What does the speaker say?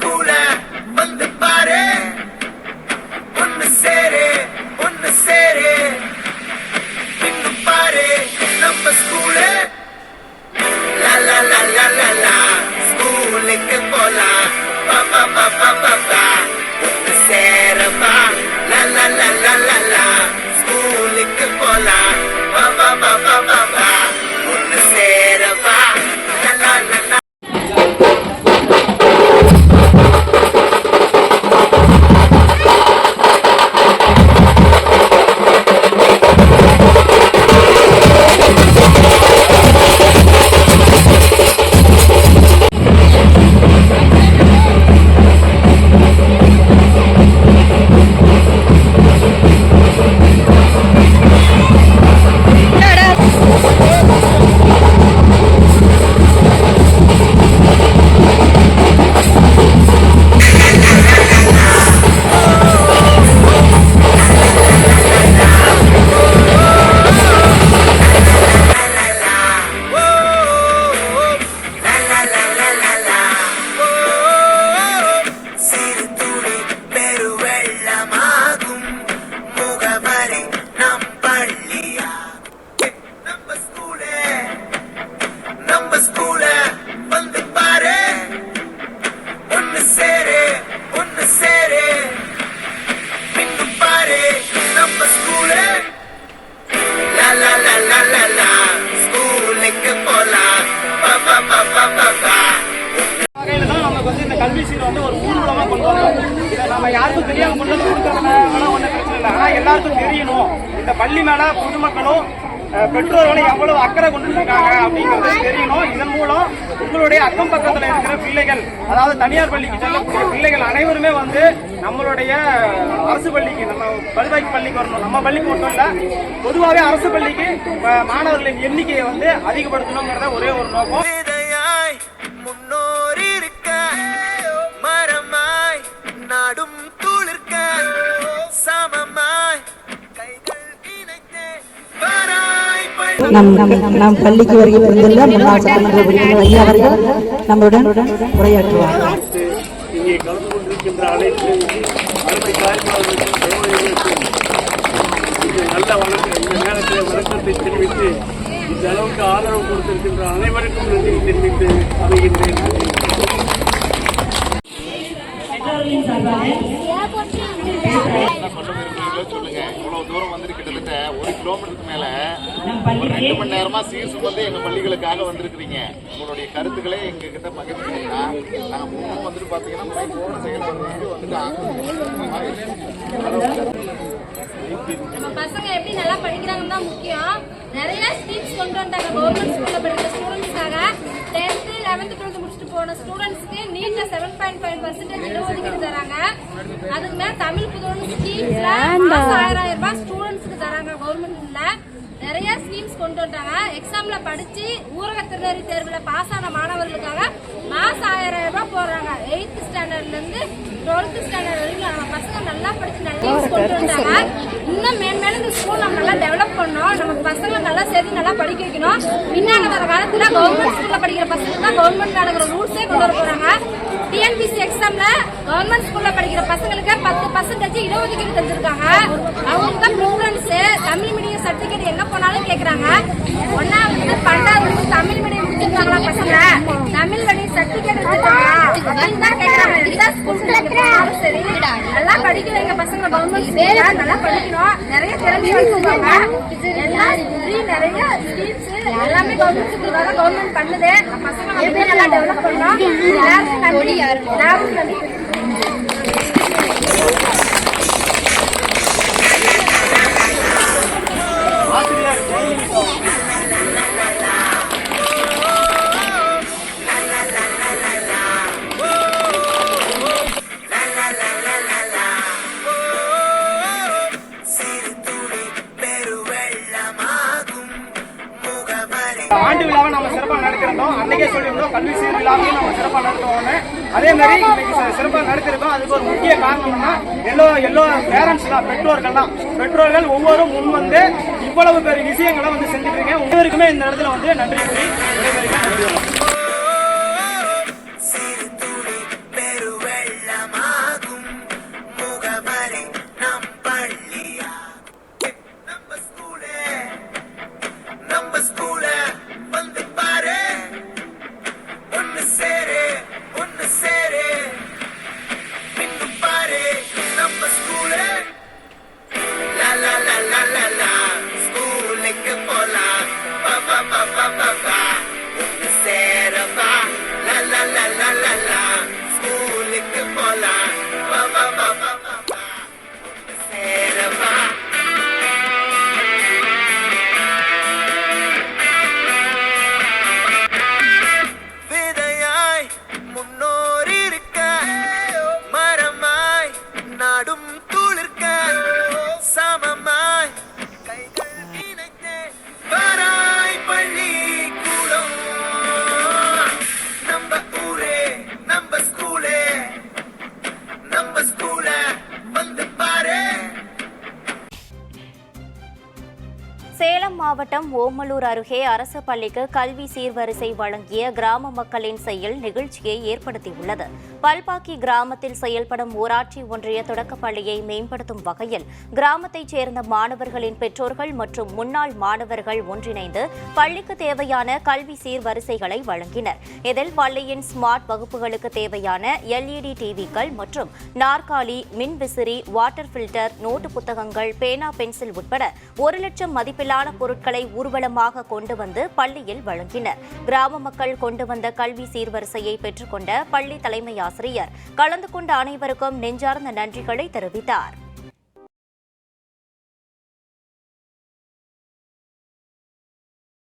நம்ம கல்வி சீர் வந்து ஒரு ஊர்வலமா கொண்டு வரணும் இதை நம்ம யாருக்கும் தெரியாம கொண்டு வந்து கொடுக்கறதுனால ஒன்றும் பிரச்சனை இல்லை. ஆனால் எல்லாருக்கும் தெரியணும். இந்த பள்ளி மேல பொதுமக்களும் பெற்றோர்களும் எவ்வளவு அக்கறை கொண்டு இருக்காங்க அப்படிங்கிறது தெரியணும். இதன் மூலம் உங்களுடைய அக்கம் பக்கத்துல இருக்கிற பிள்ளைகள் அதாவது தனியார் பள்ளிக்கு செல்லக்கூடிய பிள்ளைகள் அனைவருமே வந்து நம்மளுடைய அரசு பள்ளிக்கு நம்ம பல்வாய்க்கு பள்ளிக்கு வரணும். நம்ம பள்ளிக்கு மட்டும் இல்ல பொதுவாகவே அரசு பள்ளிக்கு மாணவர்களின் எண்ணிக்கையை வந்து அதிகப்படுத்தணுங்கிறத ஒரே ஒரு நோக்கம். முன்னோ நம் நம் பள்ளிக்கு வருகை புரிந்துள்ள முன்னாள் சட்டமன்ற உறுப்பினர் ஐயா அவர்கள் நம்முடன் உரையாற்றுவார். இங்கே கலந்து கொண்டிருக்கின்ற அனைத்து அனைத்து தாய்மார்களுக்கும் சகோதரிகளுக்கும் நல்ல வணக்கம் இந்த நேரத்தில் வணக்கத்தை தெரிவித்து இந்த அளவுக்கு ஆதரவு கொடுத்திருக்கின்ற அனைவருக்கும் நன்றி தெரிவித்து அமைகின்றேன் கிலோமீட்டருக்கு மேல ஒரு ரெண்டு மணி நேரமா சீர் சுமந்து எங்க பள்ளிகளுக்காக வந்திருக்கிறீங்க. உங்களுடைய கருத்துக்களை எங்க கிட்ட பகிர்ந்துக்கிட்டீங்கன்னா நாங்க மூணு வந்துட்டு பாத்தீங்கன்னா போய் போன செயல் வந்து நம்ம பசங்க எப்படி நல்லா படிக்கிறாங்கன்னு தான் முக்கியம். நிறைய ஸ்கீம்ஸ் கொண்டு வந்தாங்க கவர்மெண்ட் ஸ்கூல்ல படிக்கிற ஸ்டூடெண்ட்ஸ்க்காக டென்த்து லெவன்த் டுவெல்த் முடிச்சுட்டு போன ஸ்டூடெண்ட்ஸ்க்கு நீட்ல செவன் பாயிண்ட் ஃபைவ் பர்சன்டேஜ் இடஒதுக்கீடு தராங்க. அதுக்கு மேல தமிழ் புதுவன் ஸ்கீம்ஸ்ல ஆயிரம் ரூபாய் ஸ்டூடெண்ட்ஸ்க்கு தராங்க. கவர்மெண்ட்ல நிறைய ஸ்கீம்ஸ் கொண்டு வந்தாங்க. எக்ஸாம்ல படிச்சு ஊரக திருநெறி தேர்வுல பாஸ் ஆன மாணவர்களுக்காக மாசம் ஆயிரம் ரூபாய் போடுறாங்க எயித்து ஸ்டாண்டர்ட்ல இருந்து டுவெல்த் ஸ்டாண்டர்ட் வரைக்கும் நம்ம பசங்க நல்லா படிச்சு நிறைய கொண்டு வந்தாங்க. இன்னும் மேன்மேலும் இந்த ஸ்கூல் நம்ம நல்லா டெவலப் பண்ணோம் நம்ம பசங்களை நல்லா சேர்த்து நல்லா படிக்க வைக்கணும். பின்னாடி வர காலத்துல கவர்மெண்ட் ஸ்கூல்ல படிக்கிற பசங்க தான் கவர்மெண்ட் வேலைங்கிற ரூல்ஸே கொண்டு வர போறாங்க. டிஎன்பிசி எக்ஸாம்ல கவர்மெண்ட் ஸ்கூல்ல படிக்கிற பசங்களுக்கு பத்து பர்சன்டேஜ் இடஒதுக்கீடு தந்திருக்காங்க. அவங்களுக்கு தான் ப்ரிஃபரன்ஸ் தமிழ் மீடியம் சர்டிபிகேட் எங்க போனாலும் கேக்குறாங்க. ஒன்னாவது இருந்து பன்னெண்டாவது தமிழ் மீடியம் முடிச்சிருக்காங்களா பசங்க? தமிழ் மீடியம் சர்டிபிகேட் வச்சிருக்காங்க சரி நல்லா படிக்க பசங்க கவர்மெண்ட் நல்லா படிக்கணும். நிறைய திறமை நிறைய ஸ்கீம்ஸ் எல்லாமே கவர்மெண்ட் கவர்மெண்ட் பண்ணுது. பசங்க நல்லா டெவலப் பண்ணோம் எல்லாருக்கும் நன்றி எல்லாருக்கும் நன்றி முகவரி ஆண்டு அன்னைக்கே சொல்லியிருந்தோம் கல்வி சீர் இல்லாமல் நம்ம சிறப்பாக நடத்துவோம்னு அதே மாதிரி இன்னைக்கு சிறப்பாக நடத்திருக்கோம் அதுக்கு ஒரு முக்கிய காரணம்னா எல்லோ எல்லோ பேரண்ட்ஸ் தான் பெற்றோர்கள் தான். பெற்றோர்கள் ஒவ்வொரு முன் வந்து இவ்வளவு பெரிய விஷயங்களை வந்து செஞ்சுட்டு இருக்கேன் ஒவ்வொருக்குமே இந்த இடத்துல வந்து நன்றி கூறி விடைபெறுகிறேன். மாவட்டம் ஓமலூர் அருகே அரசு பள்ளிக்கு கல்வி சீர்வரிசை வழங்கிய கிராம மக்களின் செயல் நிகழ்ச்சியை ஏற்படுத்தியுள்ளது. பல்பாக்கி கிராமத்தில் செயல்படும் ஊராட்சி ஒன்றிய தொடக்கப் பள்ளியை மேம்படுத்தும் வகையில் கிராமத்தைச் சேர்ந்த மாணவர்களின் பெற்றோர்கள் மற்றும் முன்னாள் மாணவர்கள் ஒன்றிணைந்து பள்ளிக்கு தேவையான கல்வி சீர்வரிசைகளை வழங்கினர். இதில் பள்ளியின் ஸ்மார்ட் வகுப்புகளுக்கு தேவையான எல்இடி டிவிக்கள் மற்றும் நாற்காலி மின்விசிறி வாட்டர் ஃபில்டர் நோட்டு புத்தகங்கள் பேனா பென்சில் உட்பட ஒரு லட்சம் மதிப்பிலான பொருட்களை ஊர்வலமாக கொண்டு வந்து பள்ளியில் வழங்கினர். கிராம மக்கள் கொண்டு வந்த கல்வி சீர்வரிசையை பெற்றுக்கொண்ட பள்ளி தலைமை ஆசிரியர் கலந்து கொண்ட அனைவருக்கும் நெஞ்சார்ந்த நன்றிகளை தெரிவித்தார்.